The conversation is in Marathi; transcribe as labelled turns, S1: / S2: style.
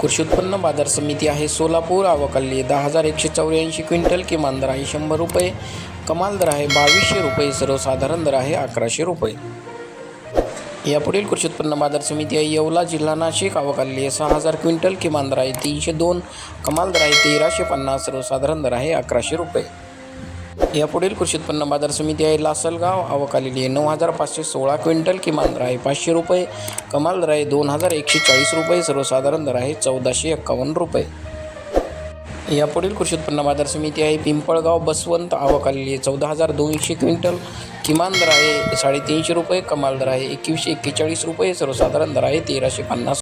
S1: कृषी उत्पन्न बाजार समिती आहे. सोलापूर आवकाली दहा हजार एकशे चौऱ्याऐंशी क्विंटल किमान दर आहे शंभर रुपये कमाल दर आहे बावीसशे रुपये सर्वसाधारण दर आहे अकराशे रुपये. यापुढील कृषी उत्पन्न बाजार समिती आहे. येवला जिल्हा नाशिक आवकाली आहे सहा हजार क्विंटल किमान दर आहे तीनशे दोन कमाल दर आहे तेराशे पन्नास सर्वसाधारण दर आहे अकराशे रुपये. यापुढील कृषी उत्पन्न बाजार समिती आहे. लासलगाव आवकालेली आहे. नऊ हजार पाचशे सोळा क्विंटल किमान दर आहे पाचशे रुपये. कमाल दर आहे दोन हजार एकशे चाळीस रुपये. सर्वसाधारण दर आहे चौदाशे एक्कावन्न रुपये. यापुढील कृषी उत्पन्न बाजार समिती आहे. पिंपळगाव बसवंत आवकालेली आहे. चौदा हजार दोनशे क्विंटल किमान दर आहे. साडेतीनशे रुपये. कमाल दर आहे. एकवीसशे एक्केचाळीस रुपये. सर्वसाधारण दर आहे तेराशे पन्नास